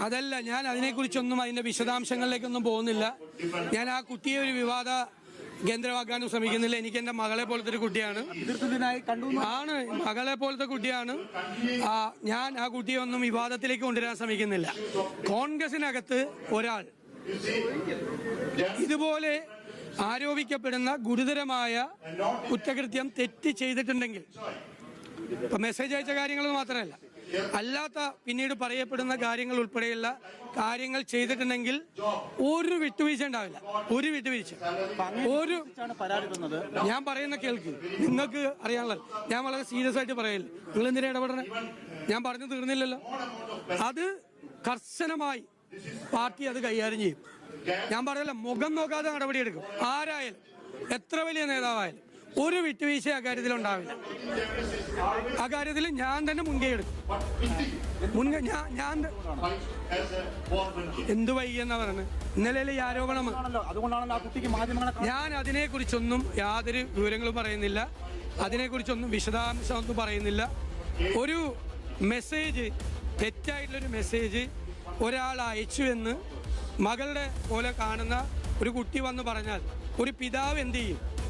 അതല്ല ഞാൻ അതിനെക്കുറിച്ചൊന്നും അതിന്റെ വിശദാംശങ്ങളിലേക്കൊന്നും പോകുന്നില്ല. ഞാൻ ആ കുട്ടിയെ ഒരു വിവാദ കേന്ദ്രമാക്കാനും ശ്രമിക്കുന്നില്ല. എനിക്ക് എന്റെ മകളെ പോലത്തെ ഒരു കുട്ടിയാണ്. ആണ് മകളെ പോലത്തെ കുട്ടിയാണ്. ഞാൻ ആ കുട്ടിയെ ഒന്നും വിവാദത്തിലേക്ക് കൊണ്ടുവരാൻ ശ്രമിക്കുന്നില്ല. കോൺഗ്രസിനകത്ത് ഒരാൾ ഇതുപോലെ ആരോപിക്കപ്പെടുന്ന ഗുരുതരമായ കുറ്റകൃത്യം തെറ്റ് ചെയ്തിട്ടുണ്ടെങ്കിൽ ഇപ്പൊ മെസ്സേജ് അയച്ച കാര്യങ്ങൾ മാത്രമല്ല. അല്ലാത്ത പിന്നീട് പറയപ്പെടുന്ന കാര്യങ്ങൾ ഉൾപ്പെടെയുള്ള കാര്യങ്ങൾ ചെയ്തിട്ടുണ്ടെങ്കിൽ ഒരു വിട്ടുവീഴ്ച ഉണ്ടാവില്ല. ഒരു വിട്ടുവീഴ്ച. ഒരു ഞാൻ പറയുന്ന കേൾക്ക്. നിങ്ങൾക്ക് അറിയാനുള്ള ഞാൻ വളരെ സീരിയസ് ആയിട്ട് പറയില്ല നിങ്ങൾ എന്തിനാ ഇടപെടണേ? ഞാൻ പറഞ്ഞു തീർന്നില്ലല്ലോ. അത് കർശനമായി പാർട്ടി അത് കൈകാര്യം ചെയ്യും. ഞാൻ പറയല്ല മുഖം നോക്കാതെ നടപടിയെടുക്കും. ആരായാലും. എത്ര വലിയ നേതാവായാലും. ഒരു വിട്ടുവീഴ്ച ആ കാര്യത്തിൽ ഉണ്ടാവില്ല ആ കാര്യത്തിൽ ഞാൻ തന്നെ മുൻകൈ എടുക്കും. മുൻകൈ ഞാൻ ഞാൻ എന്ത് വൈകിയെന്നാ പറയുന്നത്? ഇന്നലെ ഈ ആരോപണം ഞാൻ ഞാൻ അതിനെക്കുറിച്ചൊന്നും യാതൊരു വിവരങ്ങളും പറയുന്നില്ല. അതിനെക്കുറിച്ചൊന്നും വിശദാംശമൊന്നും പറയുന്നില്ല. ഒരു മെസ്സേജ് തെറ്റായിട്ടുള്ളൊരു മെസ്സേജ് ഒരാൾ അയച്ചു എന്ന് മകളുടെ പോലെ കാണുന്ന ഒരു കുട്ടി വന്ന് പറഞ്ഞാൽ ഒരു പിതാവ് എന്ത് ചെയ്യും?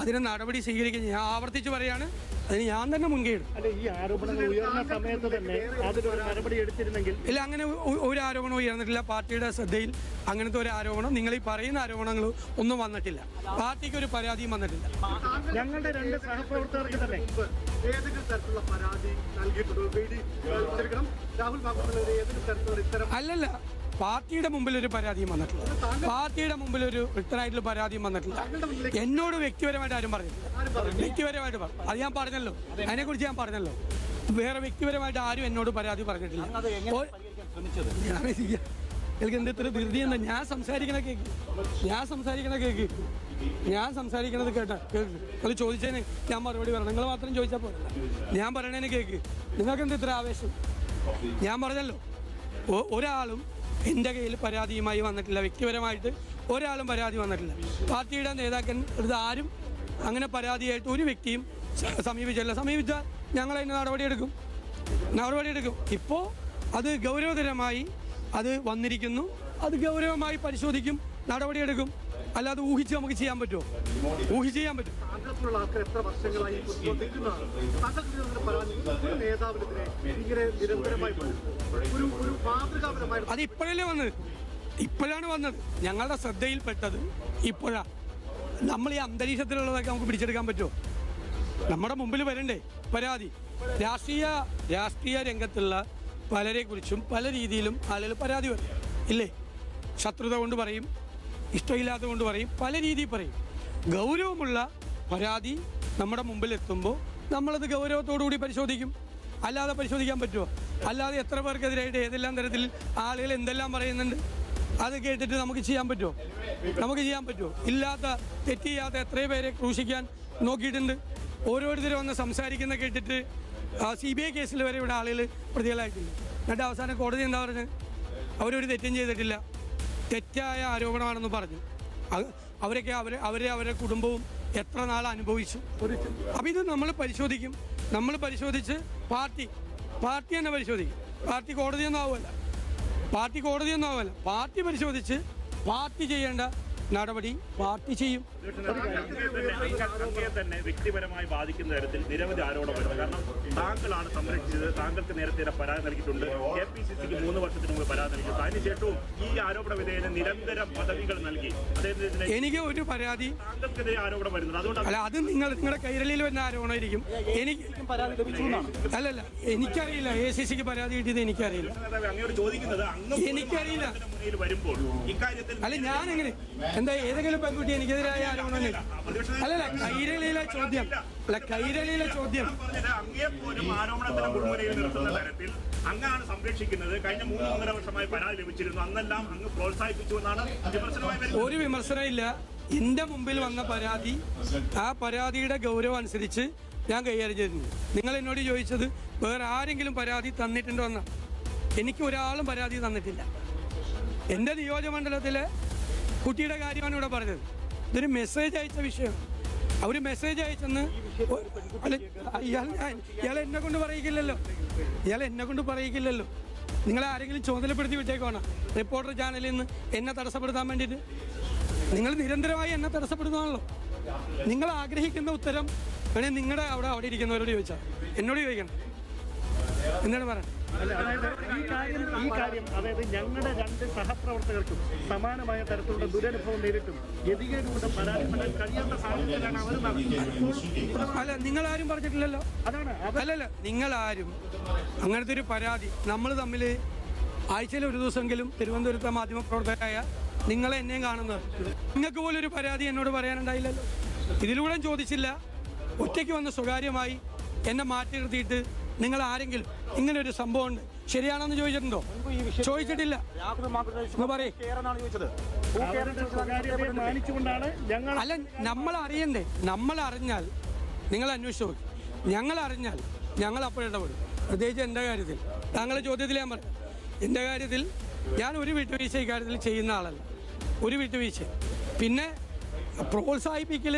അതിന് നടപടി സ്വീകരിക്കുക ഞാൻ ആവർത്തിച്ച് പറയാണ്. അതിന് ഞാൻ തന്നെ മുൻകൈ അല്ല ഈ ആരോപണങ്ങൾ ഉയർന്ന സമയത്ത് തന്നെ അതിലൊരു നടപടി എടുത്തിരുന്നെങ്കിൽ? ഇല്ല അങ്ങനെ ഒരു ആരോപണവും ഉയർന്നിട്ടില്ല. പാർട്ടിയുടെ ശ്രദ്ധയിൽ അങ്ങനത്തെ ഒരു ആരോപണം നിങ്ങൾ ഈ പറയുന്ന ആരോപണങ്ങൾ ഒന്നും വന്നിട്ടില്ല. പാർട്ടിക്ക് ഒരു പരാതിയും വന്നിട്ടില്ല. ഞങ്ങളുടെ രണ്ട് സഹപ്രവർത്തകർക്ക് തന്നെ ഏതെങ്കിലും തരത്തിലുള്ള പരാതി നൽകിയിട്ടുണ്ടോ? രാഹുൽ അല്ലല്ല. പാർട്ടിയുടെ മുമ്പിൽ ഒരു പരാതിയും വന്നിട്ടില്ല. പാർട്ടിയുടെ മുമ്പിൽ ഒരു വ്യക്തനായിട്ടുള്ള പരാതിയും വന്നിട്ടില്ല. എന്നോട് വ്യക്തിപരമായിട്ട് ആരും പറഞ്ഞില്ല വ്യക്തിപരമായിട്ട് പറഞ്ഞു അത് ഞാൻ പറഞ്ഞല്ലോ. അതിനെക്കുറിച്ച് ഞാൻ പറഞ്ഞല്ലോ. വേറെ വ്യക്തിപരമായിട്ട് ആരും എന്നോട് പരാതി പറഞ്ഞിട്ടില്ല. അത് എനിക്ക് എന്ത് ഇത്ര ധൃതി എന്താ ഞാൻ സംസാരിക്കണ കേക്ക്. ഞാൻ സംസാരിക്കണ കേക്ക്. ഞാൻ സംസാരിക്കണത് കേട്ട കേക്ക്. നിങ്ങൾ ചോദിച്ചതിന് ഞാൻ മറുപടി പറയണം. നിങ്ങൾ മാത്രം ചോദിച്ചാൽ പോരല്ല ഞാൻ പറയണേനെ കേക്ക്. നിങ്ങൾക്ക് എന്ത് ഇത്ര ആവേശം? ഞാൻ പറഞ്ഞല്ലോ. ഒരാളും എന്റെ കയ്യിൽ പരാതിയുമായി വന്നിട്ടില്ല. വ്യക്തിപരമായിട്ട് ഒരാളും പരാതി വന്നിട്ടില്ല. പാർട്ടിയുടെ നേതാക്കൻ ഇത് ആരും അങ്ങനെ പരാതിയായിട്ട് ഒരു വ്യക്തിയും സമീപിച്ചല്ല സമീപിച്ചില്ല സമീപിച്ചാൽ ഞങ്ങൾ അതിന് നടപടിയെടുക്കും. നടപടിയെടുക്കും. ഇപ്പോൾ അത് ഗൗരവതരമായി അത് വന്നിരിക്കുന്നു. അത് ഗൗരവമായി പരിശോധിക്കും നടപടിയെടുക്കും. അല്ലാതെ ഊഹിച്ച് നമുക്ക് ചെയ്യാൻ പറ്റുമോ? ഊഹിച്ച് ചെയ്യാൻ പറ്റും. അത് ഇപ്പോഴല്ലേ വന്നത്? ഇപ്പോഴാണ് വന്നത്. ഞങ്ങളുടെ ശ്രദ്ധയിൽപ്പെട്ടത് ഇപ്പോഴാ. നമ്മൾ ഈ അന്തരീക്ഷത്തിലുള്ളതൊക്കെ നമുക്ക് പിടിച്ചെടുക്കാൻ പറ്റുമോ? നമ്മുടെ മുമ്പിൽ വരണ്ടേ? പരാതി. രാഷ്ട്രീയ രാഷ്ട്രീയ രംഗത്തുള്ള പലരെക്കുറിച്ചും പല രീതിയിലും ആളുകൾ പരാതി വരും ഇല്ലേ? ശത്രുത കൊണ്ട് പറയും. ഇഷ്ടമില്ലാത്തത് കൊണ്ട് പറയും പല രീതിയിൽ പറയും. ഗൗരവമുള്ള പരാതി നമ്മുടെ മുമ്പിൽ എത്തുമ്പോൾ നമ്മളത് ഗൗരവത്തോടുകൂടി പരിശോധിക്കും. അല്ലാതെ പരിശോധിക്കാൻ പറ്റുമോ അല്ലാതെ എത്ര പേർക്കെതിരായിട്ട് ഏതെല്ലാം തരത്തിൽ ആളുകൾ എന്തെല്ലാം പറയുന്നുണ്ട്? അത് കേട്ടിട്ട് നമുക്ക് ചെയ്യാൻ പറ്റുമോ നമുക്ക് ചെയ്യാൻ പറ്റുമോ ഇല്ലാത്ത തെറ്റ് ചെയ്യാത്ത എത്രയോ പേരെ ക്രൂശിക്കാൻ നോക്കിയിട്ടുണ്ട്. ഓരോരുത്തർ വന്ന് സംസാരിക്കുന്ന കേട്ടിട്ട് സി ബി ഐ കേസിൽ വരെ ഇവിടെ ആളുകൾ പ്രതികളായിട്ടില്ല എന്നിട്ട് അവസാനം കോടതി എന്താ പറഞ്ഞത്? അവരൊരു തെറ്റും ചെയ്തിട്ടില്ല. തെറ്റായ ആരോപണമാണെന്ന് പറഞ്ഞു. അവരൊക്കെ അവരെ അവരെ അവരുടെ കുടുംബവും എത്ര നാൾ അനുഭവിച്ചു. അപ്പം ഇത് നമ്മൾ പരിശോധിക്കും. നമ്മൾ പരിശോധിച്ച് പാർട്ടി പാർട്ടി തന്നെ പരിശോധിക്കും. പാർട്ടി കോടതിയൊന്നും ആവുമല്ല പാർട്ടി കോടതിയൊന്നും ആവുമല്ല പാർട്ടി പരിശോധിച്ച് പാർട്ടി ചെയ്യേണ്ട നടപടി പാർട്ടി ചെയ്യും. തന്നെ വ്യക്തിപരമായി ബാധിക്കുന്ന തരത്തിൽ നിരവധി ആരോപണം കാരണം താങ്കളാണ് സംരക്ഷിച്ചത്. താങ്കൾക്ക് നേരത്തെ പരാതി നൽകിയിട്ടുണ്ട്. കെ പി സി സിക്ക് മൂന്ന് വർഷത്തിന് മുമ്പ് പരാതി നൽകിയിട്ടുണ്ട്. അതിനുശേഷവും ഈ ആരോപണ വിധേയന് നിരന്തരം പദവികൾ നൽകി. അദ്ദേഹത്തിന് എനിക്ക് ഒരു പരാതി താങ്കൾക്കെതിരെ ആരോപണം വരുന്നത് അതുകൊണ്ട് അല്ല അത് നിങ്ങൾ നിങ്ങളുടെ കൈരളിയിൽ വരുന്ന ആരോപണമായിരിക്കും. എനിക്ക് പരാതി ലഭിച്ചു എന്നാണ് അല്ലല്ല എനിക്കറിയില്ല. എ സി സിക്ക് പരാതി കിട്ടിയത് എനിക്കറിയില്ല. അങ്ങോട്ട് ചോദിക്കുന്നത് അങ്ങ് എനിക്കറിയില്ല. വരുമ്പോൾ അല്ല ഞാൻ എങ്ങനെ എന്താ ഏതെങ്കിലും പെൺകുട്ടി എനിക്കെതിരായ ആരോപണമില്ല അല്ലല്ല കൈരളിയിലെ ചോദ്യം. അല്ല കൈരളിയിലെ ചോദ്യം. അങ്ങാണ് സംരക്ഷിക്കുന്നത്. കഴിഞ്ഞ മൂന്ന് ഒന്നര വർഷമായി പരാതി ലഭിച്ചിരുന്നു. അന്നെല്ലാം അങ്ങ് പ്രോത്സാഹിപ്പിച്ചു എന്നാണ് വിമർശനമായി ഒരു വിമർശനമില്ല. എന്റെ മുമ്പിൽ വന്ന പരാതി ആ പരാതിയുടെ ഗൗരവം അനുസരിച്ച് ഞാൻ കൈകാര്യം ചെയ്തിട്ടുണ്ട് നിങ്ങൾ എന്നോട് ചോദിച്ചത് വേറെ ആരെങ്കിലും പരാതി തന്നിട്ടുണ്ടോ എന്നാണ് എനിക്ക് ഒരാളും പരാതി തന്നിട്ടില്ല. എന്റെ നിയോജകമണ്ഡലത്തിലെ കുട്ടിയുടെ കാര്യമാണ് ഇവിടെ പറഞ്ഞത്. ഇതൊരു മെസ്സേജ് അയച്ച വിഷയം. അവർ മെസ്സേജ് അയച്ചെന്ന് ഇയാൾ ഞാൻ- ഇയാൾ എന്നെ കൊണ്ട് പറയിക്കില്ലല്ലോ. ഇയാൾ എന്നെ കൊണ്ട് പറയിക്കില്ലല്ലോ. നിങ്ങളെ ആരെങ്കിലും ചുമതലപ്പെടുത്തി വിട്ടേക്കോണം റിപ്പോർട്ടർ ചാനലിൽ നിന്ന് എന്നെ തടസ്സപ്പെടുത്താൻ വേണ്ടിയിട്ട്. നിങ്ങൾ നിരന്തരമായി എന്നെ തടസ്സപ്പെടുന്നതാണല്ലോ നിങ്ങൾ ആഗ്രഹിക്കുന്ന ഉത്തരം വേണേൽ നിങ്ങളുടെ അവിടെ അവിടെ ഇരിക്കുന്നവരോട് ചോദിച്ചാൽ എന്നോട് ചോദിക്കണം. എന്നാണ് അതായത് ഈ കാര്യം ഈ കാര്യം അതായത് ഞങ്ങളുടെ രണ്ട് സഹപ്രവർത്തകർക്കും സമാനമായ തരത്തിലുള്ള ദുരനുഭവം നേരിട്ടും ഗതികേടുകൊണ്ട് പരാതിപ്പെടാൻ കഴിയാത്ത സാഹചര്യത്തിലാണ് അവർ അല്ല നിങ്ങൾ ആരും പറഞ്ഞിട്ടില്ലല്ലോ. അതാണ് അല്ലല്ല നിങ്ങൾ ആരും അങ്ങനത്തെ ഒരു പരാതി നമ്മൾ തമ്മിൽ ആഴ്ചയിൽ ഒരു ദിവസമെങ്കിലും തിരുവനന്തപുരത്തെ മാധ്യമപ്രവർത്തകരായ നിങ്ങളെ എന്നെയും കാണുന്നത്. നിങ്ങൾക്ക് പോലും ഒരു പരാതി എന്നോട് പറയാനുണ്ടായില്ലല്ലോ. ഇതിലൂടെ ചോദിച്ചില്ല. ഒറ്റയ്ക്ക് വന്ന് സ്വകാര്യമായി എന്നെ മാറ്റി നിർത്തിയിട്ട് നിങ്ങൾ ആരെങ്കിലും ഇങ്ങനെ ഒരു സംഭവം ഉണ്ട് ശരിയാണെന്ന് ചോദിച്ചിട്ടുണ്ടോ? ചോദിച്ചിട്ടില്ല. അല്ല നമ്മൾ അറിയണ്ടേ നമ്മൾ അറിഞ്ഞാൽ നിങ്ങൾ അന്വേഷിച്ചു ഞങ്ങൾ അറിഞ്ഞാൽ ഞങ്ങൾ അപ്പോഴിടപെടും പ്രത്യേകിച്ച് എന്റെ കാര്യത്തിൽ. താങ്കളുടെ ചോദ്യത്തിൽ ഞാൻ പറയാം. എന്റെ കാര്യത്തിൽ ഞാൻ ഒരു വിട്ടുവീഴ്ച ഇക്കാര്യത്തിൽ ചെയ്യുന്ന ആളല്ല. ഒരു വിട്ടുവീഴ്ച. പിന്നെ പ്രോത്സാഹിപ്പിക്കൽ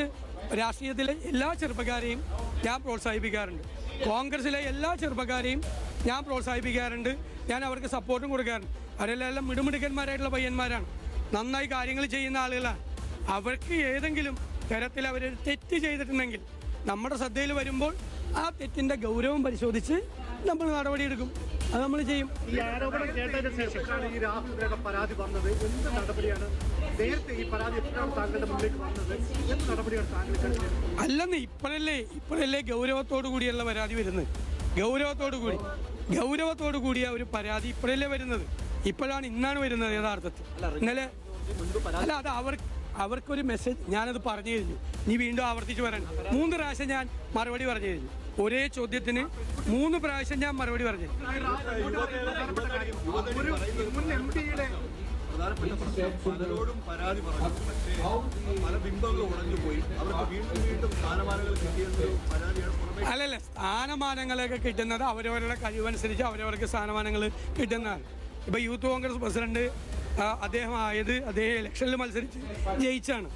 രാഷ്ട്രീയത്തിലെ എല്ലാ ചെറുപ്പക്കാരെയും ഞാൻ പ്രോത്സാഹിപ്പിക്കാറുണ്ട്. കോൺഗ്രസിലെ എല്ലാ ചെറുപ്പക്കാരെയും ഞാൻ പ്രോത്സാഹിപ്പിക്കാറുണ്ട്. ഞാൻ അവർക്ക് സപ്പോർട്ടും കൊടുക്കാറുണ്ട്. അവരെല്ലാം എല്ലാം മിടുമിടുക്കന്മാരായിട്ടുള്ള പയ്യന്മാരാണ്. നന്നായി കാര്യങ്ങൾ ചെയ്യുന്ന ആളുകളാണ് അവർക്ക് ഏതെങ്കിലും തരത്തിൽ അവർ തെറ്റ് ചെയ്തിട്ടുണ്ടെങ്കിൽ നമ്മുടെ ശ്രദ്ധയിൽ വരുമ്പോൾ ആ തെറ്റിന്റെ ഗൗരവം പരിശോധിച്ച് നമ്മൾ നടപടിയെടുക്കും. അത് നമ്മൾ ചെയ്യും. ഈ ആരോപണം കേട്ടതിന് ഈ രാഹുലിന്റെ പരാതി വന്നത് എന്ത് നടപടിയാണ്? നേരത്തെ ഈ പരാതി എപ്പോഴാണ് താങ്കളുടെ മുന്നിലേക്ക് വന്നത്? എന്ത് നടപടിയാണ് താങ്കൾ? അല്ലെന്ന് ഇപ്പോഴല്ലേ ഇപ്പോഴല്ലേ ഗൗരവത്തോടു കൂടിയുള്ള പരാതി വരുന്നത്. ഗൗരവത്തോടു കൂടി. ഗൗരവത്തോടു കൂടിയ ഒരു പരാതി ഇപ്പോഴല്ലേ വരുന്നത്? ഇപ്പോഴാണ് ഇന്നാണ് വരുന്നത് യഥാർത്ഥത്തിൽ. ഇന്നലെ അല്ല അത് അവർ അവർക്കൊരു മെസ്സേജ് ഞാനത് പറഞ്ഞു കഴിഞ്ഞു. നീ വീണ്ടും ആവർത്തിച്ച് പറയണം മൂന്ന് പ്രാവശ്യം ഞാൻ മറുപടി പറഞ്ഞു കഴിഞ്ഞു. ഒരേ ചോദ്യത്തിന് മൂന്ന് പ്രാവശ്യം ഞാൻ മറുപടി പറഞ്ഞു പലരോടും പരാതി പറഞ്ഞു. പക്ഷേ പല ബിംബങ്ങളും ഉടഞ്ഞു പോയി അവർക്ക് വീണ്ടും വീണ്ടും സ്ഥാനമാനങ്ങൾ കിട്ടിയെന്നൊരു പരാതിയാണ് അല്ലല്ല സ്ഥാനമാനങ്ങളൊക്കെ കിട്ടുന്നത് അവരവരുടെ കഴിവനുസരിച്ച് അവരവർക്ക് സ്ഥാനമാനങ്ങൾ കിട്ടുന്നതാണ്. ഇപ്പൊ യൂത്ത് കോൺഗ്രസ് പ്രസിഡന്റ് അദ്ദേഹം ആയത് അദ്ദേഹം ഇലക്ഷനിൽ മത്സരിച്ച് ജയിച്ചാണ്.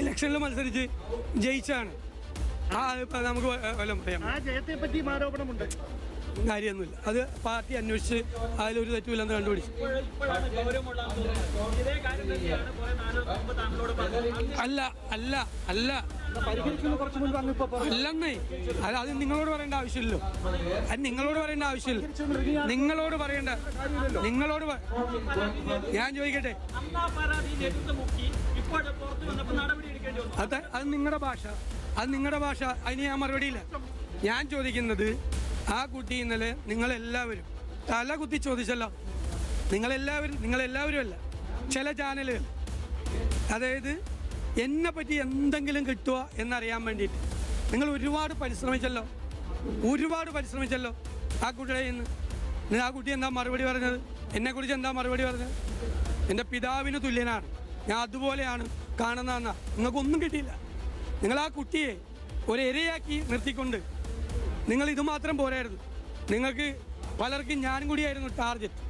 ഇലക്ഷനിൽ മത്സരിച്ച് ജയിച്ചാണ്. ആ നമുക്ക് പറയാം ആ ജയത്തെ പറ്റിയും ആരോപണമുണ്ട്. കാര്യമൊന്നുമില്ല. അത് പാർട്ടി അന്വേഷിച്ച് അതിലൊരു തെറ്റുമില്ലെന്ന് കണ്ടുപിടിച്ചു. അല്ല അല്ല അല്ല. അല്ലെന്നേ. അത് അത് നിങ്ങളോട് പറയേണ്ട ആവശ്യമില്ലല്ലോ. അത് നിങ്ങളോട് പറയേണ്ട ആവശ്യമില്ല. നിങ്ങളോട് പറയേണ്ട നിങ്ങളോട് ഞാൻ ചോദിക്കട്ടെ. അത് അത് നിങ്ങളുടെ ഭാഷ. അത് നിങ്ങളുടെ ഭാഷ. അതിന് ഞാൻ മറുപടിയില്ല. ഞാൻ ചോദിക്കുന്നത് ആ കുട്ടി ഇന്നലെ നിങ്ങളെല്ലാവരും തല കുത്തി ചോദിച്ചല്ലോ. നിങ്ങളെല്ലാവരും നിങ്ങളെല്ലാവരും അല്ല ചില ചാനലുകൾ. അതായത് എന്നെ പറ്റി എന്തെങ്കിലും കിട്ടുക എന്നറിയാൻ വേണ്ടിയിട്ട്. നിങ്ങൾ ഒരുപാട് പരിശ്രമിച്ചല്ലോ ഒരുപാട് പരിശ്രമിച്ചല്ലോ ആ കുട്ടിയുടെ ഇന്ന് ആ കുട്ടി എന്താ മറുപടി പറഞ്ഞത്? എന്നെക്കുറിച്ച് എന്താ മറുപടി പറഞ്ഞത്? എന്റെ പിതാവിന് തുല്യനാണ്. ഞാൻ അതുപോലെയാണ് കാണുന്നതെന്നാ. നിങ്ങൾക്കൊന്നും കിട്ടിയില്ല. നിങ്ങൾ ആ കുട്ടിയെ ഒരു ഇരയാക്കി നിർത്തിക്കൊണ്ട് നിങ്ങൾ ഇത് മാത്രം പോരായിരുന്നു. നിങ്ങൾക്ക് പലർക്കും ഞാനും കൂടിയായിരുന്നു ടാർജറ്റ്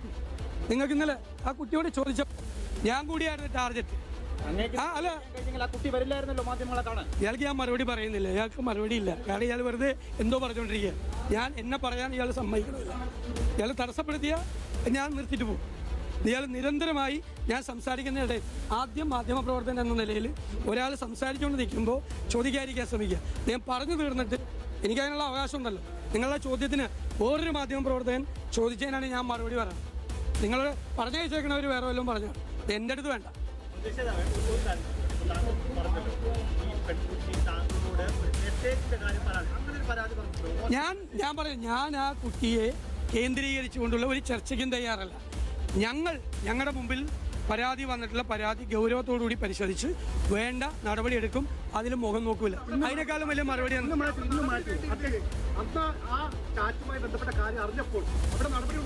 നിങ്ങൾക്ക് ഇന്നലെ ആ കുട്ടിയോട് ചോദിച്ചപ്പോൾ ഞാൻ കൂടിയായിരുന്നു ടാർജറ്റ് ആ അല്ല. ഇയാൾക്ക് ഞാൻ മറുപടി പറയുന്നില്ല. ഇയാൾക്ക് മറുപടി ഇല്ല. കാരണം ഇയാൾ വെറുതെ എന്തോ പറഞ്ഞുകൊണ്ടിരിക്കുക ഞാൻ എന്നെ പറയാൻ ഇയാൾ സമ്മതിക്കണമില്ല ഇയാൾ തടസ്സപ്പെടുത്തിയ ഞാൻ നിർത്തിയിട്ട് പോകും. ഇയാൾ നിരന്തരമായി ഞാൻ സംസാരിക്കുന്നതിനിടെ ആദ്യം മാധ്യമ പ്രവർത്തനം എന്ന നിലയിൽ ഒരാൾ സംസാരിച്ചുകൊണ്ട് നിൽക്കുമ്പോൾ ചോദിക്കാതിരിക്കാൻ ശ്രമിക്കുക. ഞാൻ പറഞ്ഞു തീർന്നിട്ട് എനിക്ക് അതിനുള്ള അവകാശം ഉണ്ടല്ലോ നിങ്ങളുടെ ചോദ്യത്തിന് വേറൊരു മാധ്യമപ്രവർത്തകൻ ചോദിച്ചതിനാണ് ഞാൻ മറുപടി പറയുന്നത്. നിങ്ങൾ പറഞ്ഞു വെച്ചേക്കണവർ വേറെ വല്ലതും പറഞ്ഞു? എന്റെ അടുത്ത് വേണ്ട. ഞാൻ ഞാൻ പറയാം ഞാൻ ആ കുട്ടിയെ കേന്ദ്രീകരിച്ചുകൊണ്ടുള്ള ഒരു ചർച്ചയ്ക്കും തയ്യാറല്ല. ഞങ്ങൾ ഞങ്ങളുടെ മുമ്പിൽ പരാതി വന്നിട്ടുള്ള പരാതി ഗൗരവത്തോടുകൂടി പരിശോധിച്ച് വേണ്ട നടപടി എടുക്കും. അതിൽ മുഖം നോക്കൂല. അതിനേക്കാളും വലിയ മറുപടി അന്ന് ആ ചാറ്റുമായി ബന്ധപ്പെട്ട കാര്യം അറിഞ്ഞപ്പോൾ അവിടെ നടപടി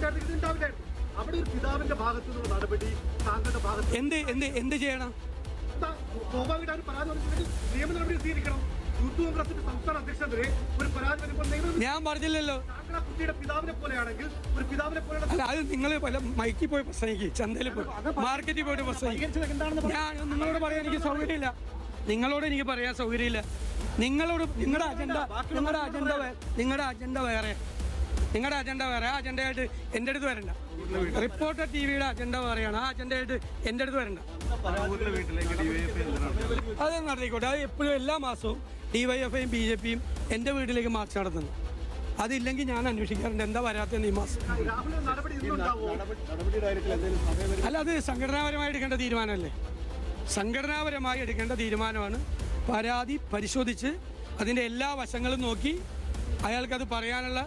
അവിടെ ഒരു പിതാവിന്റെ ഭാഗത്തു നിന്നുള്ള നടപടി താങ്കളുടെ ഭാഗത്ത് എന്ത് എന്ത് എന്ത് ചെയ്യണം? സ്വാഭാവികമായിട്ട് പരാതി നിയമ നടപടി സ്വീകരിക്കണം. യൂത്ത് കോൺഗ്രസിന്റെ സംസ്ഥാന അധ്യക്ഷനെതിരെ ഒരു പരാതി വരുമ്പോൾ ഞാൻ പറഞ്ഞില്ലല്ലോ. കുട്ടിയുടെ പിതാവിനെ പോലെയാണെങ്കിൽ ഒരു പിതാവിനെ പോലെ അത് നിങ്ങൾ മൈക്കിൽ പോയി പ്രസംഗിക്കും ചന്തയിൽ പോയി മാർക്കറ്റിൽ പോയിട്ട് പ്രസംഗിക്കും. ഞാൻ നിങ്ങളോട് പറയാൻ എനിക്ക് സൗകര്യമില്ല. നിങ്ങളോട് എനിക്ക് പറയാൻ സൗകര്യമില്ല. നിങ്ങളോട് നിങ്ങളുടെ അജണ്ട നിങ്ങളുടെ അജണ്ട നിങ്ങളുടെ അജണ്ട വേറെ. നിങ്ങളുടെ അജണ്ട വേറെ. ആ അജണ്ടയായിട്ട് എന്റെ അടുത്ത് വരണ്ട. റിപ്പോർട്ടർ ടി വിയുടെ അജണ്ട വേറെയാണ്. ആ അജണ്ടയായിട്ട് എന്റെ അടുത്ത് വരണ്ട. അത് നടത്തിക്കോട്ടെ അത് എപ്പോഴും എല്ലാ മാസവും ഡിവൈഎഫ്ഐയും ബി ജെ പിയും എന്റെ വീട്ടിലേക്ക് മാർച്ച് നടത്തുന്നു. അതില്ലെങ്കിൽ ഞാൻ അന്വേഷിക്കാറുണ്ട്. എന്താ വരാത്തത് ഈ മാസം. അല്ല അത് സംഘടനാപരമായി എടുക്കേണ്ട തീരുമാനമല്ലേ? സംഘടനാപരമായി എടുക്കേണ്ട തീരുമാനമാണ് പരാതി പരിശോധിച്ച് അതിന്റെ എല്ലാ വശങ്ങളും നോക്കി അയാൾക്കത് പറയാനുള്ള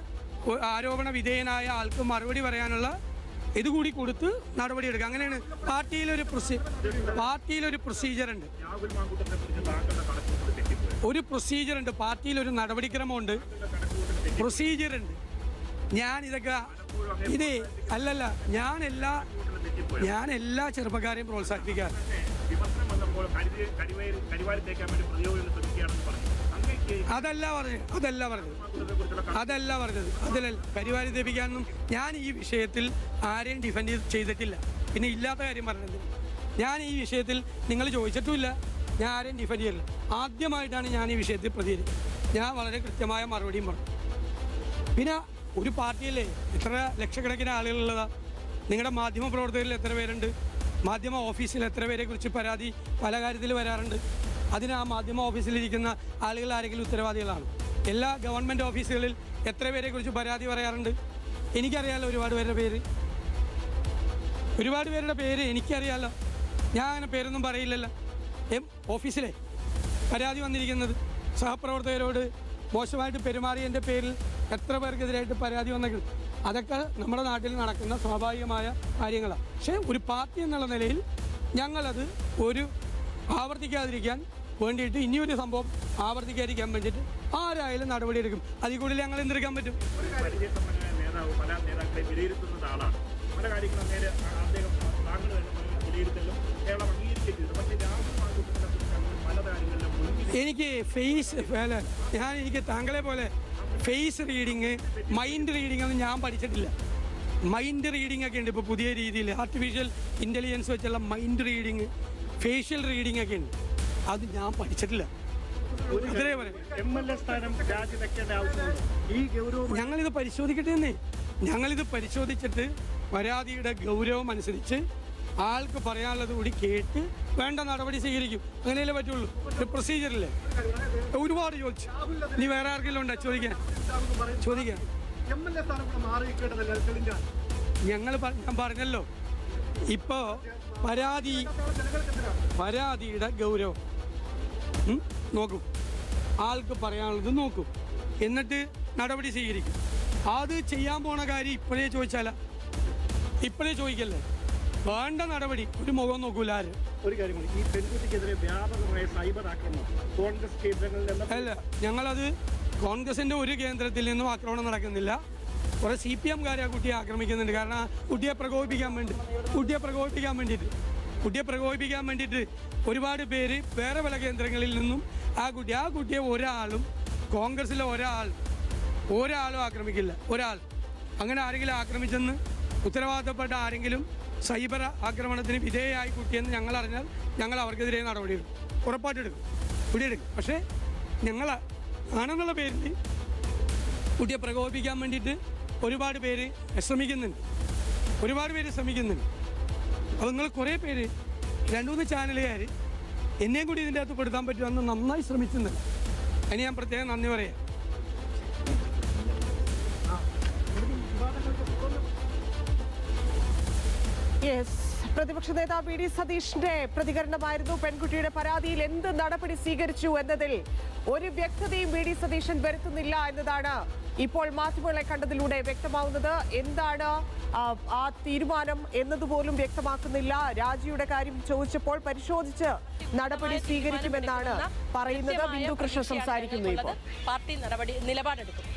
ആരോപണ വിധേയനായ ആൾക്ക് മറുപടി പറയാനുള്ള ഇതുകൂടി കൊടുത്ത് നടപടിയെടുക്കുക. അങ്ങനെയാണ് പാർട്ടിയിലൊരു പ്രൊസീ പാർട്ടിയിലൊരു പ്രൊസീജിയർ ഉണ്ട്. ഒരു പ്രൊസീജിയർ ഉണ്ട്. പാർട്ടിയിൽ ഒരു നടപടിക്രമമുണ്ട്. പ്രൊസീജിയർ ഉണ്ട്. ഞാൻ ഇതൊക്കെ ഇത് അല്ലല്ല ഞാൻ എല്ലാ ഞാൻ എല്ലാ ചെറുപ്പക്കാരെയും പ്രോത്സാഹിപ്പിക്കാറ് അതല്ല പറഞ്ഞത് അതല്ല പറഞ്ഞത്. അതല്ല പറഞ്ഞത്. അതിലല്ല പരിപാടി ദേപിക്കാനൊന്നും ഞാൻ ഈ വിഷയത്തിൽ ആരെയും ഡിഫെൻഡ് ചെയ്തിട്ടില്ല. പിന്നെ ഇല്ലാത്ത കാര്യം പറഞ്ഞത്. ഞാൻ ഈ വിഷയത്തിൽ നിങ്ങൾ ചോദിച്ചിട്ടുമില്ല. ഞാൻ ആരെയും ഡിഫൻഡ് ചെയ്യില്ല ആദ്യമായിട്ടാണ് ഞാൻ ഈ വിഷയത്തിൽ പ്രതികരിക്കുന്നത്. ഞാൻ വളരെ കൃത്യമായ മറുപടിയും പറഞ്ഞു. പിന്നെ ഒരു പാർട്ടിയിലെ എത്ര ലക്ഷക്കണക്കിന് ആളുകളുള്ളതാ നിങ്ങളുടെ മാധ്യമ പ്രവർത്തകരിൽ എത്ര പേരുണ്ട്? മാധ്യമ ഓഫീസിൽ എത്ര പേരെ കുറിച്ച് പരാതി പല കാര്യത്തിൽ വരാറുണ്ട്? അതിന് ആ മാധ്യമ ഓഫീസിലിരിക്കുന്ന ആളുകൾ ആരെങ്കിലും ഉത്തരവാദികളാണ്? എല്ലാ ഗവൺമെന്റ് ഓഫീസുകളിൽ എത്ര പേരെ കുറിച്ച് പരാതി പറയാറുണ്ട്? എനിക്കറിയാലോ ഒരുപാട് പേരുടെ പേര്. ഒരുപാട് പേരുടെ പേര് എനിക്കറിയാലോ. ഞാൻ അങ്ങനെ പേരൊന്നും പറയില്ലല്ലോ. എം ഓഫീസിലെ പരാതി വന്നിരിക്കുന്നത് സഹപ്രവർത്തകരോട് മോശമായിട്ട് പെരുമാറിയതിന്റെ പേരിൽ എത്ര പേർക്കെതിരായിട്ട് പരാതി വന്നെങ്കിൽ അതൊക്കെ നമ്മുടെ നാട്ടിൽ നടക്കുന്ന സ്വാഭാവികമായ കാര്യങ്ങളാണ് പക്ഷേ ഒരു പാർട്ടി എന്നുള്ള നിലയിൽ ഞങ്ങളത് ഒരു ആവർത്തിക്കാതിരിക്കാൻ വേണ്ടിയിട്ട് ഇനിയൊരു സംഭവം ആവർത്തിക്കാതിരിക്കാൻ വേണ്ടിയിട്ട് ആരായാലും നടപടിയെടുക്കും അതിൽ കൂടുതൽ ഞങ്ങൾ എന്തെടുക്കാൻ പറ്റും? പല കാര്യങ്ങളും നേരെ അദ്ദേഹം താങ്കൾ വിലയിരുത്തലും കേരളം അംഗീകരിച്ചിട്ടുണ്ട്. പക്ഷേ എനിക്ക് ഫേസ് അല്ല ഞാൻ എനിക്ക് താങ്കളെ പോലെ ഫേസ് റീഡിങ് മൈൻഡ് റീഡിംഗ് ഒന്നും ഞാൻ പഠിച്ചിട്ടില്ല. മൈൻഡ് റീഡിംഗ് ഒക്കെ ഉണ്ട് ഇപ്പോൾ പുതിയ രീതിയിൽ. ആർട്ടിഫിഷ്യൽ ഇന്റലിജൻസ് വെച്ചുള്ള മൈൻഡ് റീഡിങ് ഫേഷ്യൽ റീഡിംഗ് ഒക്കെ ഉണ്ട്. അത് ഞാൻ പഠിച്ചിട്ടില്ല. ഞങ്ങളിത് പരിശോധിക്കട്ടെ എന്നേ. ഞങ്ങളിത് പരിശോധിച്ചിട്ട് പരാതിയുടെ ഗൗരവം അനുസരിച്ച് ആൾക്ക് പറയാനുള്ളത് കൂടി കേട്ട് വേണ്ട നടപടി സ്വീകരിക്കും. അങ്ങനെയല്ലേ പറ്റുള്ളൂ. ഒരു പ്രൊസീജിയറല്ലേ ഒരുപാട് ചോദിച്ചു. ഇനി വേറെ ആർക്കെങ്കിലും ഉണ്ടോ? ചോദിക്കാൻ. ചോദിക്കാൻ ഞങ്ങൾ ഞാൻ പറഞ്ഞല്ലോ. ഇപ്പോ പരാതി പരാതിയുടെ ഗൗരവം. നോക്കും. ആൾക്ക് പറയാനുള്ളത് നോക്കും. എന്നിട്ട് നടപടി സ്വീകരിക്കും. അത് ചെയ്യാൻ പോണ കാര്യം ഇപ്പോഴേ ചോദിച്ചാലാ. ഇപ്പോഴേ ചോദിക്കല്ലേ? വേണ്ട നടപടി. ഒരു മുഖം നോക്കൂല ആര്? ഒരു കാര്യം കൂടി ഈ പെൺകുട്ടിക്കെതിരെ വ്യാപകമായ സൈബർ ആക്രമണം കോൺഗ്രസ് കേന്ദ്രങ്ങളിൽ നിന്ന് അല്ല ഞങ്ങളത് കോൺഗ്രസിന്റെ ഒരു കേന്ദ്രത്തിൽ നിന്നും ആക്രമണം നടക്കുന്നില്ല. കുറെ സി പി എംകാരെ ആ കുട്ടിയെ ആക്രമിക്കുന്നുണ്ട്. കാരണം ആ കുട്ടിയെ പ്രകോപിപ്പിക്കാൻ വേണ്ടി. കുട്ടിയെ പ്രകോപിപ്പിക്കാൻ വേണ്ടിയിട്ട്. കുട്ടിയെ പ്രകോപിപ്പിക്കാൻ വേണ്ടിയിട്ട് ഒരുപാട് പേര് വേറെ പല കേന്ദ്രങ്ങളിൽ നിന്നും ആ കുട്ടി ആ കുട്ടിയെ ഒരാളും കോൺഗ്രസിലെ ഒരാൾ ഒരാളും ആക്രമിക്കില്ല. ഒരാൾ. അങ്ങനെ ആരെങ്കിലും ആക്രമിച്ചെന്ന് ഉത്തരവാദിത്തപ്പെട്ട ആരെങ്കിലും സൈബർ ആക്രമണത്തിന് വിധേയമായി കുട്ടിയെന്ന് ഞങ്ങൾ അറിഞ്ഞാൽ ഞങ്ങൾ അവർക്കെതിരെ നടപടിയെടുക്കും ഉറപ്പായിട്ടെടുക്കും പിടിയെടുക്കും പക്ഷേ ഞങ്ങൾ ആണെന്നുള്ള പേരിൽ കുട്ടിയെ പ്രകോപിപ്പിക്കാൻ വേണ്ടിയിട്ട് ഒരുപാട് പേര് ശ്രമിക്കുന്നുണ്ട്. ഒരുപാട് പേര് ശ്രമിക്കുന്നുണ്ട്. അപ്പോൾ നിങ്ങൾ കുറേ പേര് രണ്ട് മൂന്ന് ചാനലുകാർ എന്നെയും കൂടി ഇതിന്റെ അകത്ത് പെടുത്താൻ പറ്റുമെന്ന് നന്നായി ശ്രമിക്കുന്നുണ്ട് അതിന് ഞാൻ പ്രത്യേകം നന്ദി പറയാം. യെസ് പ്രതിപക്ഷ നേതാവ് വി ഡി സതീഷിന്റെ പ്രതികരണമായിരുന്നു. പെൺകുട്ടിയുടെ പരാതിയിൽ എന്ത് നടപടി സ്വീകരിച്ചു എന്നതിൽ ഒരു വ്യക്തതയും വി ഡി സതീശൻ വരുത്തുന്നില്ല എന്നതാണ് ഇപ്പോൾ മാധ്യമങ്ങളെ കണ്ടതിലൂടെ വ്യക്തമാവുന്നത്. എന്താണ് ആ, ആ തീരുമാനം എന്നതുപോലും വ്യക്തമാക്കുന്നില്ല. രാജിയുടെ കാര്യം ചോദിച്ചപ്പോൾ പരിശോധിച്ച് നടപടി സ്വീകരിക്കുമെന്നാണ് പറയുന്നത് ബിന്ദു കൃഷ്ണ സംസാരിക്കുന്നു ഇപ്പോൾ. പാർട്ടി നടപടി നിലപാടെടുക്കും.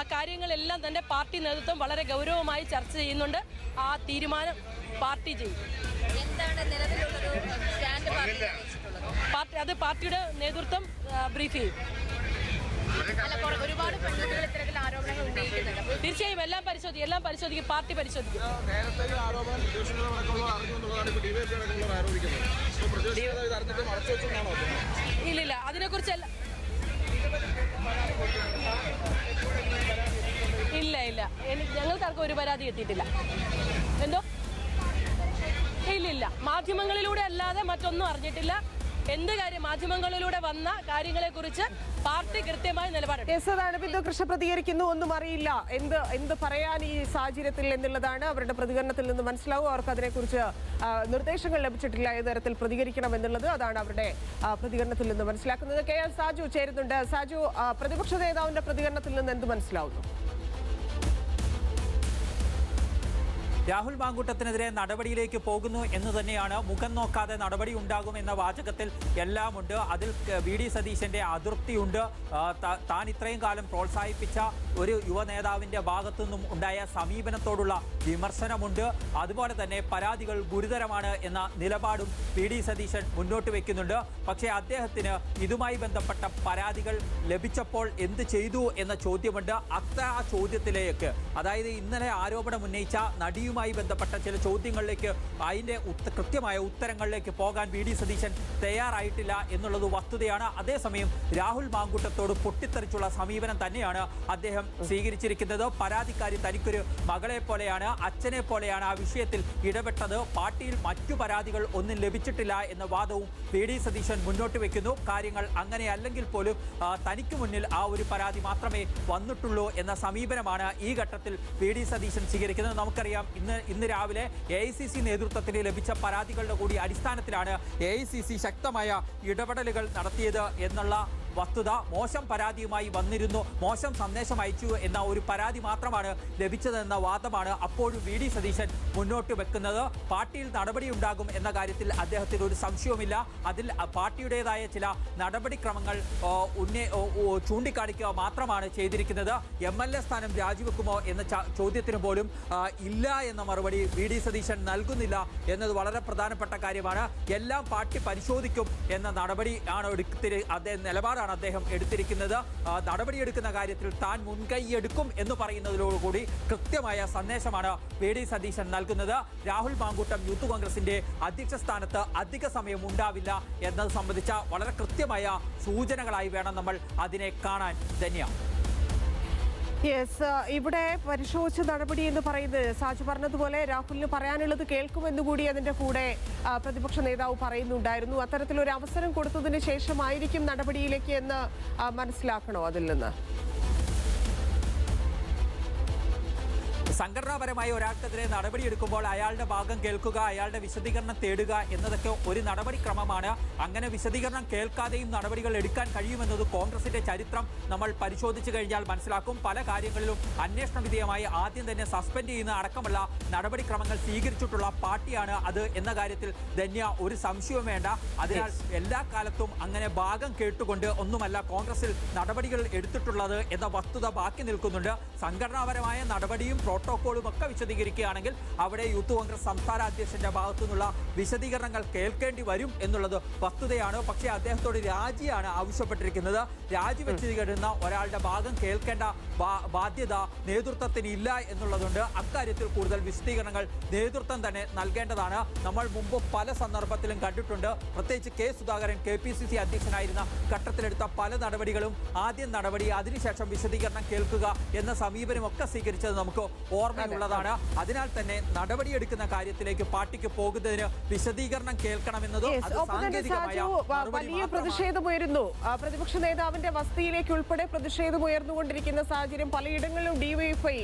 ആ കാര്യങ്ങളെല്ലാം തന്നെ പാർട്ടി നേതൃത്വം വളരെ ഗൗരവമായി ചർച്ച ചെയ്യുന്നുണ്ട്. ആ തീരുമാനം പാർട്ടി ചെയ്യും എന്താണ് നിലവിലുള്ളൊരു സ്റ്റാൻഡ് പാർട്ടി അത് പാർട്ടിയുടെ നേതൃത്വം ബ്രീഫ് ചെയ്യും. അല്ല ഒരുപാട് പെൺകുട്ടികൾ ഇത്തരത്തിൽ ആരോപണങ്ങൾ ഉന്നയിക്കുന്നുണ്ട്. തീർച്ചയായും എല്ലാം പരിശോധിക്കും. എല്ലാം പരിശോധിക്കും. പാർട്ടി പരിശോധിക്കും. നേരത്തെ ഈ ഇല്ല ഇല്ല. ഞങ്ങൾക്കാർക്കും ഒരു പരാതി എത്തിയിട്ടില്ല എന്തോ? ഇല്ലില്ല. ഇല്ല മാധ്യമങ്ങളിലൂടെ അല്ലാതെ മറ്റൊന്നും അറിഞ്ഞിട്ടില്ല. എന്ത് കാര്യം മാധ്യമങ്ങളിലൂടെ വന്ന കാര്യങ്ങളെ കുറിച്ച് പാർട്ടി കൃത്യമായ നിലപാട് എസ് അതാണ്. ബിന്ദു കൃഷ്ണ പ്രതികരിക്കുന്നു ഒന്നും അറിയില്ല. എന്ത് എന്ത് പറയാൻ ഈ സാഹചര്യത്തിൽ എന്നുള്ളതാണ് അവരുടെ പ്രതികരണത്തിൽ നിന്ന് മനസ്സിലാവും. അവർക്ക് അതിനെക്കുറിച്ച് നിർദ്ദേശങ്ങൾ ലഭിച്ചിട്ടില്ല ഏത് തരത്തിൽ പ്രതികരിക്കണം എന്നുള്ളത് അതാണ് അവരുടെ പ്രതികരണത്തിൽ നിന്ന് മനസ്സിലാക്കുന്നത്. കെ എൽ സാജു ചേരുന്നുണ്ട്. സാജു പ്രതിപക്ഷ നേതാവിന്റെ പ്രതികരണത്തിൽ നിന്ന് എന്ത് മനസ്സിലാവുന്നു? രാഹുൽ മാങ്കൂട്ടത്തിനെതിരെ നടപടിയിലേക്ക് പോകുന്നു എന്ന് തന്നെയാണ് മുഖം നോക്കാതെ നടപടി ഉണ്ടാകും എന്ന വാചകത്തിൽ എല്ലാമുണ്ട്. അതിൽ വി ഡി സതീശന്റെ അതൃപ്തിയുണ്ട്. താൻ ഇത്രയും കാലം പ്രോത്സാഹിപ്പിച്ച ഒരു യുവ നേതാവിന്റെ ഭാഗത്തു നിന്നും ഉണ്ടായ സമീപനത്തോടുള്ള വിമർശനമുണ്ട്. അതുപോലെ തന്നെ പരാതികൾ ഗുരുതരമാണ് എന്ന നിലപാടും വി ഡി സതീശൻ മുന്നോട്ട് വയ്ക്കുന്നുണ്ട് പക്ഷേ അദ്ദേഹത്തിന് ഇതുമായി ബന്ധപ്പെട്ട പരാതികൾ ലഭിച്ചപ്പോൾ എന്ത് ചെയ്തു എന്ന ചോദ്യമുണ്ട്. അത്ര ആ ചോദ്യത്തിലേക്ക് അതായത് ഇന്നലെ ആരോപണം ഉന്നയിച്ച നടിയുമായി ബന്ധപ്പെട്ട ചില ചോദ്യങ്ങളിലേക്ക് അതിന്റെ കൃത്യമായ ഉത്തരങ്ങളിലേക്ക് പോകാൻ വി ഡി സതീശൻ തയ്യാറായിട്ടില്ല എന്നുള്ളത് വസ്തുതയാണ്. അതേസമയം രാഹുൽ മാങ്കൂട്ടത്തോട് പൊട്ടിത്തെറിച്ചുള്ള സമീപനം തന്നെയാണ് അദ്ദേഹം സ്വീകരിച്ചിരിക്കുന്നത്. പരാതിക്കാരി തനിക്കൊരു മകളെ പോലെയാണ് അച്ഛനെ പോലെയാണ് ആ വിഷയത്തിൽ ഇടപെട്ടത്. പാർട്ടിയിൽ മറ്റു പരാതികൾ ഒന്നും ലഭിച്ചിട്ടില്ല എന്ന വാദവും വി ഡി സതീശൻ മുന്നോട്ട് വയ്ക്കുന്നു കാര്യങ്ങൾ അങ്ങനെയല്ലെങ്കിൽ പോലും തനിക്ക് മുന്നിൽ ആ ഒരു പരാതി മാത്രമേ വന്നിട്ടുള്ളൂ എന്ന സമീപനമാണ് ഈ ഘട്ടത്തിൽ വി ഡി സതീശൻ സ്വീകരിക്കുന്നത്. നമുക്കറിയാം ഇന്ന് ഇന്ന് രാവിലെ എ ഐ സി സി നേതൃത്വത്തിന് ലഭിച്ച പരാതികളുടെ കൂടി അടിസ്ഥാനത്തിലാണ് എ ഐ സി സി ശക്തമായ ഇടപെടലുകൾ നടത്തിയത് എന്നുള്ള വസ്തുത മോശം പരാതിയുമായി വന്നിരുന്നു. മോശം സന്ദേശം അയച്ചു എന്ന ഒരു പരാതി മാത്രമാണ് ലഭിച്ചതെന്ന വാദമാണ് അപ്പോഴും വി ഡി സതീശൻ മുന്നോട്ട് വെക്കുന്നത്. പാർട്ടിയിൽ നടപടിയുണ്ടാകും എന്ന കാര്യത്തിൽ അദ്ദേഹത്തിന് ഒരു സംശയവുമില്ല. അതിൽ പാർട്ടിയുടേതായ ചില നടപടിക്രമങ്ങൾ ഉന്നയ ചൂണ്ടിക്കാണിക്കുക മാത്രമാണ് ചെയ്തിരിക്കുന്നത്. എം എൽ എ സ്ഥാനം രാജിവെക്കുമോ എന്ന ചോദ്യത്തിന് പോലും ഇല്ല എന്ന മറുപടി വി ഡി സതീശൻ നൽകുന്നില്ല എന്നത് വളരെ പ്രധാനപ്പെട്ട കാര്യമാണ്. എല്ലാം പാർട്ടി പരിശോധിക്കും എന്ന നടപടി ആണ് എടുത്തിരി അദ്ദേഹം നിലപാടാണ് അദ്ദേഹം എടുത്തിരിക്കുന്നത്. നടപടിയെടുക്കുന്ന കാര്യത്തിൽ താൻ മുൻകൈയെടുക്കും എന്ന് പറയുന്നതിലോടുകൂടി കൃത്യമായ സന്ദേശമാണ് വി ഡി സതീശൻ നൽകുന്നത്. രാഹുൽ മാങ്കൂട്ടം യൂത്ത് കോൺഗ്രസിന്റെ അധ്യക്ഷ സ്ഥാനത്ത് അധിക സമയം ഉണ്ടാവില്ല എന്നത് സംബന്ധിച്ച വളരെ കൃത്യമായ സൂചനകളായി വേണം നമ്മൾ അതിനെ കാണാൻ. തന്നെയാണ് യെസ് ഇവിടെ പരിശോധിച്ച നടപടി എന്ന് പറയുന്നത് സാജു പറഞ്ഞതുപോലെ രാഹുലിന് പറയാനുള്ളത് കേൾക്കുമെന്ന് കൂടി അതിന്റെ കൂടെ പ്രതിപക്ഷ നേതാവ് പറയുന്നുണ്ടായിരുന്നു. അത്തരത്തിലൊരു അവസരം കൊടുത്തതിന് ശേഷമായിരിക്കും നടപടിയിലേക്ക് എന്ന് മനസ്സിലാക്കണോ അതിൽ നിന്ന്? സംഘടനാപരമായ ഒരാൾക്കെതിരെ നടപടിയെടുക്കുമ്പോൾ അയാളുടെ ഭാഗം കേൾക്കുക അയാളുടെ വിശദീകരണം തേടുക എന്നതൊക്കെ ഒരു നടപടിക്രമമാണ്. അങ്ങനെ വിശദീകരണം കേൾക്കാതെയും നടപടികൾ എടുക്കാൻ കഴിയുമെന്നത് കോൺഗ്രസിന്റെ ചരിത്രം നമ്മൾ പരിശോധിച്ചു കഴിഞ്ഞാൽ മനസ്സിലാക്കും. പല കാര്യങ്ങളിലും അന്വേഷണ വിധേയമായി ആദ്യം തന്നെ സസ്പെൻഡ് ചെയ്യുന്ന അടക്കമുള്ള നടപടിക്രമങ്ങൾ സ്വീകരിച്ചിട്ടുള്ള പാർട്ടിയാണ് അത് എന്ന കാര്യത്തിൽ ധന്യ ഒരു സംശയവും വേണ്ട. അതിനാൽ എല്ലാ കാലത്തും അങ്ങനെ ഭാഗം കേട്ടുകൊണ്ട് ഒന്നുമല്ല കോൺഗ്രസിൽ നടപടികൾ എടുത്തിട്ടുള്ളത് എന്ന വസ്തുത ബാക്കി നിൽക്കുന്നുണ്ട്. സംഘടനാപരമായ നടപടിയും പ്രോട്ടോക്കോളും ഒക്കെ വിശദീകരിക്കുകയാണെങ്കിൽ അവിടെ യൂത്ത് കോൺഗ്രസ് സംസ്ഥാന അധ്യക്ഷന്റെ ഭാഗത്തു നിന്നുള്ള വിശദീകരണങ്ങൾ കേൾക്കേണ്ടി വരും എന്നുള്ളത് വസ്തുതയാണ്. പക്ഷേ അദ്ദേഹത്തോട് രാജിയാണ് ആവശ്യപ്പെട്ടിരിക്കുന്നത്. രാജിവെച്ച് കിടുന്ന ഒരാളുടെ ഭാഗം കേൾക്കേണ്ട ബാധ്യത നേതൃത്വത്തിന് ഇല്ല എന്നുള്ളതുകൊണ്ട് അക്കാര്യത്തിൽ കൂടുതൽ വിശദീകരണങ്ങൾ നേതൃത്വം തന്നെ നൽകേണ്ടതാണ്. നമ്മൾ മുമ്പ് പല സന്ദർഭത്തിലും കണ്ടിട്ടുണ്ട്. പ്രത്യേകിച്ച് K Sudhakaran K P C C അധ്യക്ഷനായിരുന്ന ഘട്ടത്തിലെടുത്ത പല നടപടികളും ആദ്യം നടപടി അതിനുശേഷം വിശദീകരണം കേൾക്കുക എന്ന സമീപനമൊക്കെ സ്വീകരിച്ചത് നമുക്ക് ഓർമ്മയുള്ളതാണ്. അതിനാൽ തന്നെ നടപടിയെടുക്കുന്ന കാര്യത്തിലേക്ക് പാർട്ടിക്ക് പോകുന്നതിന് വിശദീകരണം കേൾക്കണമെന്നത് വലിയ. പ്രതിഷേധമുയരുന്നു. പ്രതിപക്ഷ നേതാവിന്റെ വസതിയിലേക്ക് ഉൾപ്പെടെ പ്രതിഷേധം ഉയർന്നുകൊണ്ടിരിക്കുന്ന സാഹചര്യം പലയിടങ്ങളിലും ഡിവൈഎഫ്ഐ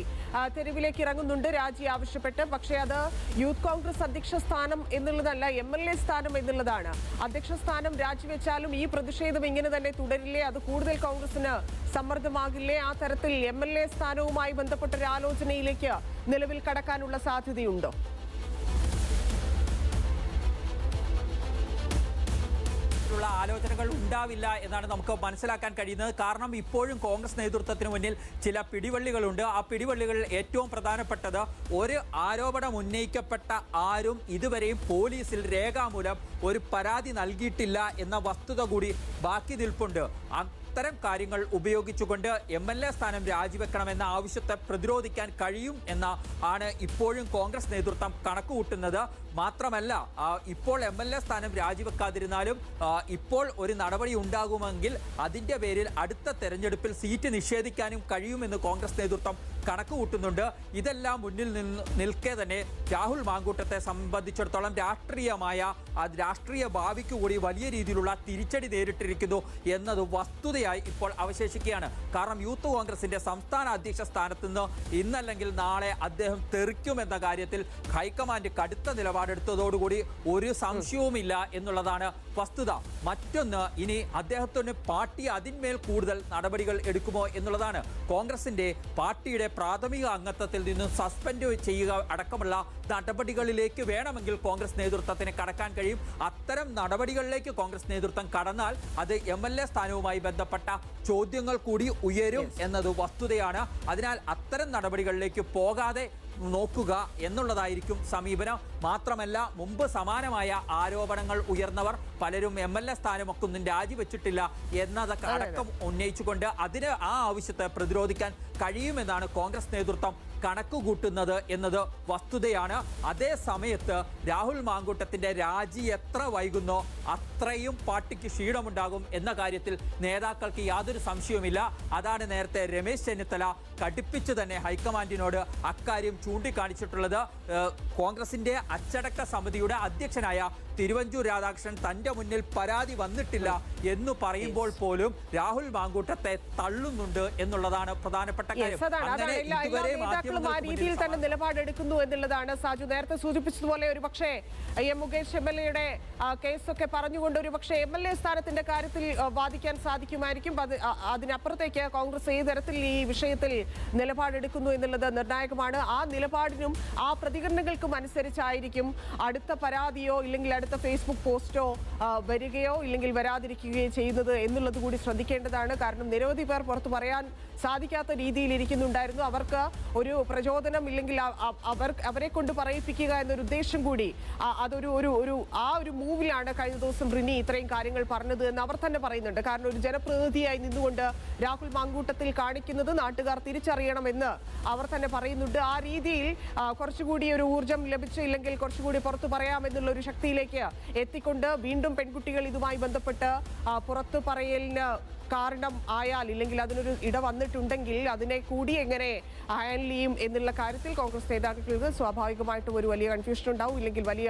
തെരുവിലേക്ക് ഇറങ്ങുന്നുണ്ട് രാജി ആവശ്യപ്പെട്ട്. പക്ഷേ അത് യൂത്ത് കോൺഗ്രസ് അധ്യക്ഷ സ്ഥാനം എന്നുള്ളതല്ല എം എൽ എ സ്ഥാനം എന്നുള്ളതാണ്. അധ്യക്ഷ സ്ഥാനം രാജിവെച്ചാലും ഈ പ്രതിഷേധം ഇങ്ങനെ തന്നെ തുടരില്ലേ? അത് കൂടുതൽ കോൺഗ്രസിന് സമ്മർദ്ദമാകില്ലേ? ആ തരത്തിൽ എം എൽ എ സ്ഥാനവുമായി ബന്ധപ്പെട്ട ഒരു ആലോചനയിലേക്ക് നിലവിൽ കടക്കാനുള്ള സാധ്യതയുണ്ടോ? ആലോചനകൾ ഉണ്ടാവില്ല എന്നാണ് നമുക്ക് മനസ്സിലാക്കാൻ കഴിയുന്നത്. കാരണം ഇപ്പോഴും കോൺഗ്രസ് നേതൃത്വത്തിന് മുന്നിൽ ചില പിടിവള്ളികളുണ്ട്. ആ പിടിവള്ളികളിൽ ഏറ്റവും പ്രധാനപ്പെട്ടത് ഒരു ആരോപണം ഉന്നയിക്കപ്പെട്ട ആരും ഇതുവരെയും പോലീസിൽ രേഖാമൂലം ഒരു പരാതി നൽകിയിട്ടില്ല എന്ന വസ്തുത കൂടി ബാക്കി നിൽപ്പുണ്ട്. അത്തരം കാര്യങ്ങൾ ഉപയോഗിച്ചുകൊണ്ട് എം എൽ എ സ്ഥാനം രാജിവെക്കണമെന്ന ആവശ്യത്തെ പ്രതിരോധിക്കാൻ കഴിയും എന്ന ആണ് ഇപ്പോഴും കോൺഗ്രസ് നേതൃത്വം കണക്കുകൂട്ടുന്നത്. മാത്രമല്ല ഇപ്പോൾ എം എൽ എ സ്ഥാനം രാജിവെക്കാതിരുന്നാലും ഇപ്പോൾ ഒരു നടപടി ഉണ്ടാകുമെങ്കിൽ അതിന്റെ പേരിൽ അടുത്ത തെരഞ്ഞെടുപ്പിൽ സീറ്റ് നിഷേധിക്കാനും കഴിയുമെന്ന് കോൺഗ്രസ് നേതൃത്വം കണക്ക് കൂട്ടുന്നുണ്ട് ഇതെല്ലാം മുന്നിൽ നിന്ന് നിൽക്കെ തന്നെ രാഹുൽ മാങ്കൂട്ടത്തെ സംബന്ധിച്ചിടത്തോളം രാഷ്ട്രീയമായ രാഷ്ട്രീയ ഭാവിക്ക് കൂടി വലിയ രീതിയിലുള്ള തിരിച്ചടി നേരിട്ടിരിക്കുന്നു എന്നത് വസ്തുതയായി ഇപ്പോൾ അവശേഷിക്കുകയാണ്. കാരണം യൂത്ത് കോൺഗ്രസിന്റെ സംസ്ഥാന അധ്യക്ഷ സ്ഥാനത്ത് നിന്ന് ഇന്നല്ലെങ്കിൽ നാളെ അദ്ദേഹം തെറിക്കുമെന്ന കാര്യത്തിൽ ഹൈക്കമാൻഡ് കടുത്ത നിലപാടെടുത്തതോടുകൂടി ഒരു സംശയവുമില്ല എന്നുള്ളതാണ് വസ്തുത. മറ്റൊന്ന് ഇനി അദ്ദേഹത്തിന് പാർട്ടി അതിന്മേൽ കൂടുതൽ നടപടികൾ എടുക്കുമോ എന്നുള്ളതാണ്. കോൺഗ്രസിന്റെ പാർട്ടിയുടെ പ്രാഥമിക അംഗത്വത്തിൽ നിന്നും സസ്പെൻഡ് ചെയ്യുക അടക്കമുള്ള നടപടികളിലേക്ക് വേണമെങ്കിൽ കോൺഗ്രസ് നേതൃത്വത്തിന് കടക്കാൻ കഴിയും. അത്തരം നടപടികളിലേക്ക് കോൺഗ്രസ് നേതൃത്വം കടന്നാൽ അത് എം എൽ എ സ്ഥാനവുമായി ബന്ധപ്പെട്ട ചോദ്യങ്ങൾ കൂടി ഉയരും എന്നത് വസ്തുതയാണ്. അതിനാൽ അത്തരം നടപടികളിലേക്ക് പോകാതെ നോക്കുക എന്നുള്ളതായിരിക്കും സമീപനം. മാത്രമല്ല മുമ്പ് സമാനമായ ആരോപണങ്ങൾ ഉയർന്നവർ പലരും എം എൽ എ സ്ഥാനമൊക്കെ ഒന്നും രാജിവെച്ചിട്ടില്ല എന്നതൊക്കെ അടക്കം ഉന്നയിച്ചുകൊണ്ട് അതിന് ആ ആവശ്യത്തെ പ്രതിരോധിക്കാൻ കഴിയുമെന്നാണ് കോൺഗ്രസ് നേതൃത്വം കണക്ക് കൂട്ടുന്നത് എന്നത് വസ്തുതയാണ്. അതേ സമയത്ത് രാഹുൽ മാങ്കൂട്ടത്തിന്റെ രാജി എത്ര വൈകുന്നോ അത്രയും പാർട്ടിക്ക് ക്ഷീണമുണ്ടാകും എന്ന കാര്യത്തിൽ നേതാക്കൾക്ക് യാതൊരു സംശയവുമില്ല. അതാണ് നേരത്തെ രമേശ് ചെന്നിത്തല കടുപ്പിച്ച് തന്നെ ഹൈക്കമാൻഡിനോട് അക്കാര്യം ചൂണ്ടിക്കാണിച്ചിട്ടുള്ളത്. കോൺഗ്രസിന്റെ അച്ചടക്ക സമിതിയുടെ അധ്യക്ഷനായ തിരുവഞ്ചൂർ രാധാകൃഷ്ണൻ തന്റെ മുന്നിൽ പരാതി വന്നിട്ടില്ല എന്ന് പറയുമ്പോൾ പോലും രാഹുൽ മാങ്കൂട്ടത്തെ തള്ളുന്നുണ്ട് എന്നുള്ളതാണ് പ്രധാനപ്പെട്ട കാര്യം. ആ രീതിയിൽ തന്നെ നിലപാടെടുക്കുന്നു എന്നുള്ളതാണ് സാജു. നേരത്തെ സൂചിപ്പിച്ചതുപോലെ ഒരു പക്ഷേ എം മുകേഷ് എം എൽ എയുടെ കേസൊക്കെ പറഞ്ഞുകൊണ്ട് ഒരു പക്ഷേ എം എൽ എ സ്ഥാനത്തിന്റെ കാര്യത്തിൽ വാദിക്കാൻ സാധിക്കുമായിരിക്കും. അത് അതിനപ്പുറത്തേക്ക് കോൺഗ്രസ് ഏത് തരത്തിൽ ഈ വിഷയത്തിൽ നിലപാടെടുക്കുന്നു എന്നുള്ളത് നിർണായകമാണ്. ആ നിലപാടിനും ആ പ്രതികരണങ്ങൾക്കും അനുസരിച്ചായിരിക്കും അടുത്ത പരാതിയോ ഇല്ലെങ്കിൽ അടുത്ത ഫേസ്ബുക്ക് പോസ്റ്റോ വരികയോ ഇല്ലെങ്കിൽ വരാതിരിക്കുകയോ ചെയ്യുന്നത് എന്നുള്ളത് കൂടി ശ്രദ്ധിക്കേണ്ടതാണ്. കാരണം നിരവധി പേർ പുറത്ത് പറയാൻ സാധിക്കാത്ത രീതിയിൽ ഇരിക്കുന്നുണ്ടായിരുന്നു. അവർക്ക് ഒരു പ്രചോദനം ഇല്ലെങ്കിൽ അവർ അവരെ കൊണ്ട് പറയിപ്പിക്കുക എന്നൊരു ഉദ്ദേശം കൂടി അതൊരു ഒരു ഒരു ആ ഒരു മൂവിലാണ് കഴിഞ്ഞ ദിവസം റിനി ഇത്രയും കാര്യങ്ങൾ പറഞ്ഞത് എന്ന് അവർ തന്നെ പറയുന്നുണ്ട്. കാരണം ഒരു ജനപ്രതിനിധിയായി നിന്നുകൊണ്ട് രാഹുൽ മാങ്കൂട്ടത്തിൽ കാണിക്കുന്നത് നാട്ടുകാർ തിരിച്ചറിയണമെന്ന് അവർ തന്നെ പറയുന്നുണ്ട്. ആ രീതിയിൽ കുറച്ചുകൂടി ഒരു ഊർജം ലഭിച്ചില്ലെങ്കിൽ കുറച്ചുകൂടി പുറത്തു പറയാമെന്നുള്ള ഒരു ശക്തിയിലേക്ക് എത്തിക്കൊണ്ട് വീണ്ടും പെൺകുട്ടികൾ ഇതുമായി ബന്ധപ്പെട്ട് പുറത്തു പറയലിന് കാരണം ആയാൽ ഇല്ലെങ്കിൽ അതിനൊരു ഇട വന്നിട്ടുണ്ടെങ്കിൽ അതിനെ കൂടി എങ്ങനെ ഹാൻഡിൽ ചെയ്യും എന്നുള്ള കാര്യത്തിൽ കോൺഗ്രസ് നേതാക്കൾക്ക് സ്വാഭാവികമായിട്ടും ഒരു വലിയ കൺഫ്യൂഷൻ ഉണ്ടാവും. ഇല്ലെങ്കിൽ വലിയ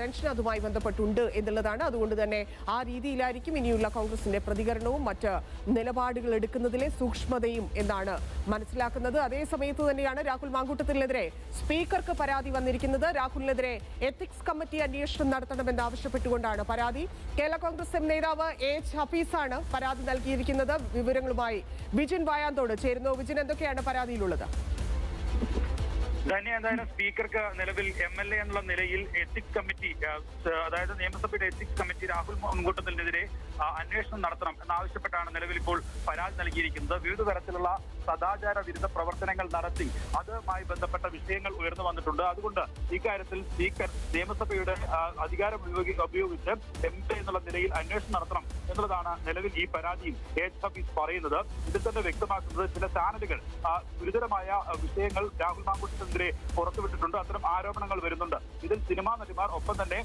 ടെൻഷൻ അതുമായി ബന്ധപ്പെട്ടുണ്ട് എന്നുള്ളതാണ്. അതുകൊണ്ട് തന്നെ ആ രീതിയിലായിരിക്കും ഇനിയുള്ള കോൺഗ്രസിന്റെ പ്രതികരണവും മറ്റ് നിലപാടുകൾ എടുക്കുന്നതിലെ സൂക്ഷ്മതയും എന്നാണ് മനസ്സിലാക്കുന്നത്. അതേ സമയത്ത് തന്നെയാണ് രാഹുൽ മാങ്കൂട്ടത്തിനെതിരെ സ്പീക്കർക്ക് പരാതി വന്നിരിക്കുന്നത്. രാഹുലിനെതിരെ എത്തിക്സ് കമ്മിറ്റി അന്വേഷണം നടത്തണമെന്ന് ആവശ്യപ്പെട്ടുകൊണ്ടാണ് പരാതി. കേരള കോൺഗ്രസ് എം നേതാവ് എ. എച്ച് ഹഫീസാണ് പരാതി നൽകിയിരിക്കുന്നത്. വിവരങ്ങളുമായി വിജിൻ വായാന്തോട് ചേരുന്നു. വിജിൻ എന്തൊക്കെയാണ് പരാതിയിലുള്ളത്? തന്നെ എന്തായാലും സ്പീക്കർക്ക് നിലവിൽ എം എൽ എ എന്നുള്ള നിലയിൽ എത്തിക്സ് കമ്മിറ്റി അതായത് നിയമസഭയുടെ എത്തിക്സ് കമ്മിറ്റി രാഹുൽ മുൻകൂട്ടത്തിനെതിരെ അന്വേഷണം നടത്തണം എന്നാവശ്യപ്പെട്ടാണ് നിലവിൽ ഇപ്പോൾ പരാതി നൽകിയിരിക്കുന്നത്. വിവിധ തരത്തിലുള്ള സദാചാര വിരുദ്ധ പ്രവർത്തനങ്ങൾ നടത്തി അതുമായി ബന്ധപ്പെട്ട വിഷയങ്ങൾ ഉയർന്നു വന്നിട്ടുണ്ട്. അതുകൊണ്ട് ഇക്കാര്യത്തിൽ സ്പീക്കർ നിയമസഭയുടെ അധികാരം ഉപയോഗി- ഉപയോഗിച്ച് എം പി എന്നുള്ള നിലയിൽ അന്വേഷണം നടത്തണം എന്നുള്ളതാണ് നിലവിൽ ഈ പരാതിയിൽ എച്ച് ഹഫീസ് പറയുന്നത്. ഇതിൽ തന്നെ വ്യക്തമാക്കുന്നത് ചില ചാനലുകൾ ഗുരുതരമായ വിഷയങ്ങൾ രാഹുൽ മാങ്കൂട്ടത്തിനെതിരെ പുറത്തുവിട്ടിട്ടുണ്ട്. അത്തരം ആരോപണങ്ങൾ വരുന്നുണ്ട്. ഇതിൽ സിനിമാ നടിമാർ ഒപ്പം തന്നെ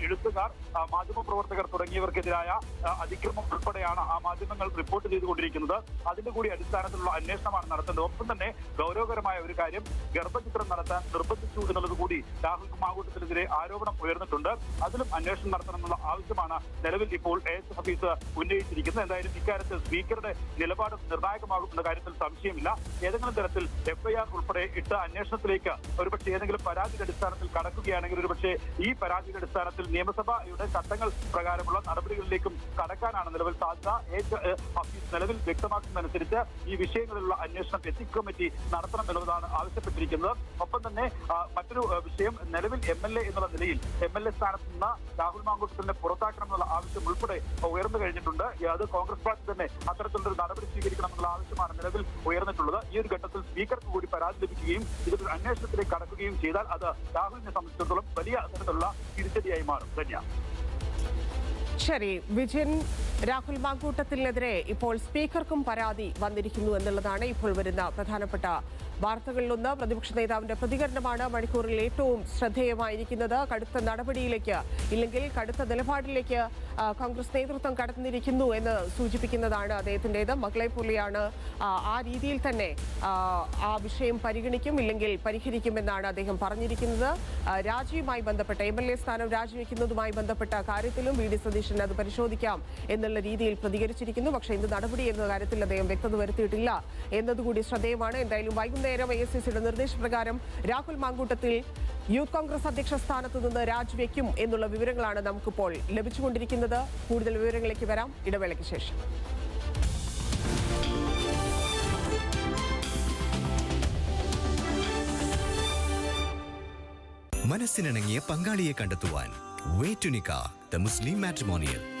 എഴുത്തുകാർ മാധ്യമപ്രവർത്തകർ തുടങ്ങിയവർക്കെതിരായ അതിക്രമം ഉൾപ്പെടെയാണ് ആ മാധ്യമങ്ങൾ റിപ്പോർട്ട് ചെയ്തുകൊണ്ടിരിക്കുന്നത്. അതിന്റെ കൂടി അടിസ്ഥാനത്തിലുള്ള അന്വേഷണമാണ് നടത്തേണ്ടത്. ഒപ്പം തന്നെ ഗൗരവകരമായ ഒരു കാര്യം ഗർഭചിത്രം നടത്താൻ നിർബന്ധിച്ചു എന്നുള്ളത് കൂടി രാഹുൽ കുമാകൂട്ടത്തിനെതിരെ ആരോപണം ഉയർന്നിട്ടുണ്ട്. അതിലും അന്വേഷണം നടത്തണമെന്നുള്ള ആവശ്യമാണ് നിലവിൽ ഇപ്പോൾ എ എസ് ഹഫീസ് ഉന്നയിച്ചിരിക്കുന്നത്. എന്തായാലും ഇക്കാര്യത്തിൽ സ്പീക്കറുടെ നിലപാട് നിർണായകമാകും എന്ന കാര്യത്തിൽ സംശയമില്ല. ഏതെങ്കിലും തരത്തിൽ എഫ്ഐആർ ഉൾപ്പെടെ ഇട്ട അന്വേഷണത്തിലേക്ക് ഒരുപക്ഷെ ഏതെങ്കിലും പരാതിയുടെ അടിസ്ഥാനത്തിൽ കടക്കുകയാണെങ്കിൽ ഒരുപക്ഷെ ഈ പരാതിയുടെ അടിസ്ഥാനത്തിൽ നിയമസഭയുടെ ചട്ടങ്ങൾ പ്രകാരമുള്ള നടപടികളിലേക്കും കടക്കാനാണ് നിലവിൽ സാധ്യത. ഹഫീസ് നിലവിൽ വ്യക്തമാക്കുന്നതനുസരിച്ച് ഈ വിഷയങ്ങളിലുള്ള അന്വേഷണം എത്തിക് കമ്മിറ്റി നടത്തണം എന്നുള്ളതാണ് ആവശ്യപ്പെട്ടിരിക്കുന്നത്. ഒപ്പം തന്നെ മറ്റൊരു വിഷയം നിലവിൽ എം എൽ എ എന്നുള്ള നിലയിൽ എം എൽ എ സ്ഥാനത്ത് നിന്ന് രാഹുൽ മാങ്കൂട്ടത്തിനെ പുറത്താക്കണം എന്നുള്ള ആവശ്യം ഉൾപ്പെടെ ഉയർന്നു കഴിഞ്ഞിട്ടുണ്ട്. അത് കോൺഗ്രസ് പാർട്ടി തന്നെ അത്തരത്തിലൊരു നടപടി സ്വീകരിക്കണമെന്നുള്ള ആവശ്യമാണ് നിലവിൽ ഉയർന്നിട്ടുള്ളത്. ഈ ഒരു ഘട്ടത്തിൽ സ്പീക്കർക്ക് കൂടി പരാതി ലഭിക്കുകയും ഇതൊരു അന്വേഷണത്തിലേക്ക് കടക്കുകയും ചെയ്താൽ അത് രാഹുലിനെ സംബന്ധിച്ചിടത്തോളം വലിയ തരത്തിലുള്ള തിരിച്ചടിയായി മാറും. ധന്യ. ശരി വിജയൻ രാഹുൽ മാങ്കൂട്ടത്തിനെതിരെ ഇപ്പോൾ സ്പീക്കർക്കും പരാതി വന്നിരിക്കുന്നു എന്നുള്ളതാണ് ഇപ്പോൾ വരുന്ന പ്രധാനപ്പെട്ട വാർത്തകളിലൊന്ന് പ്രതിപക്ഷ നേതാവിന്റെ പ്രതികരണമാണ് മണിക്കൂറിൽ ഏറ്റവും ശ്രദ്ധേയമായിരിക്കുന്നത്. കടുത്ത നടപടിയിലേക്ക് ഇല്ലെങ്കിൽ കടുത്ത നിലപാടിലേക്ക് കോൺഗ്രസ് നേതൃത്വം കടന്നിരിക്കുന്നു എന്ന് സൂചിപ്പിക്കുന്നതാണ് അദ്ദേഹത്തിന്റെത് മകളെ പോലെയാണ് ആ, രീതിയിൽ തന്നെ ആ, വിഷയം പരിഗണിക്കും ഇല്ലെങ്കിൽ പരിഹരിക്കുമെന്നാണ് അദ്ദേഹം പറഞ്ഞിരിക്കുന്നത്. രാജിയുമായി ബന്ധപ്പെട്ട എം എൽ എ സ്ഥാനം രാജിവെക്കുന്നതുമായി ബന്ധപ്പെട്ട കാര്യത്തിലും വി ഡി അത് പരിശോധിക്കാം എന്നുള്ള രീതിയിൽ പ്രതികരിച്ചിരിക്കുന്നു. പക്ഷേ എന്ത് നടപടി എന്ന കാര്യത്തിൽ അദ്ദേഹം വ്യക്തത വരുത്തിയിട്ടില്ല. എന്നതുകൂടി ശ്രദ്ധേയമാണ്. എന്തായാലും വൈകുന്നേരം എ എസ് സിയുടെ നിർദ്ദേശപ്രകാരം രാഹുൽ മാങ്കൂട്ടത്തിൽ യൂത്ത് കോൺഗ്രസ് അധ്യക്ഷ സ്ഥാനത്ത് നിന്ന് രാജിവെക്കും എന്നുള്ള വിവരങ്ങളാണ് നമുക്കിപ്പോൾ ലഭിച്ചുകൊണ്ടിരിക്കുന്നത്. കൂടുതൽ വിവരങ്ങളിലേക്ക് വരാം. ഇടവേളയ്ക്ക് ശേഷം. മനസ്സിനിണങ്ങിയ പങ്കാളിയെ കണ്ടെത്തുവാൻ വേറ്റുനിക്ക ദ മുസ്ലിം മാട്രിമോണിയൽ.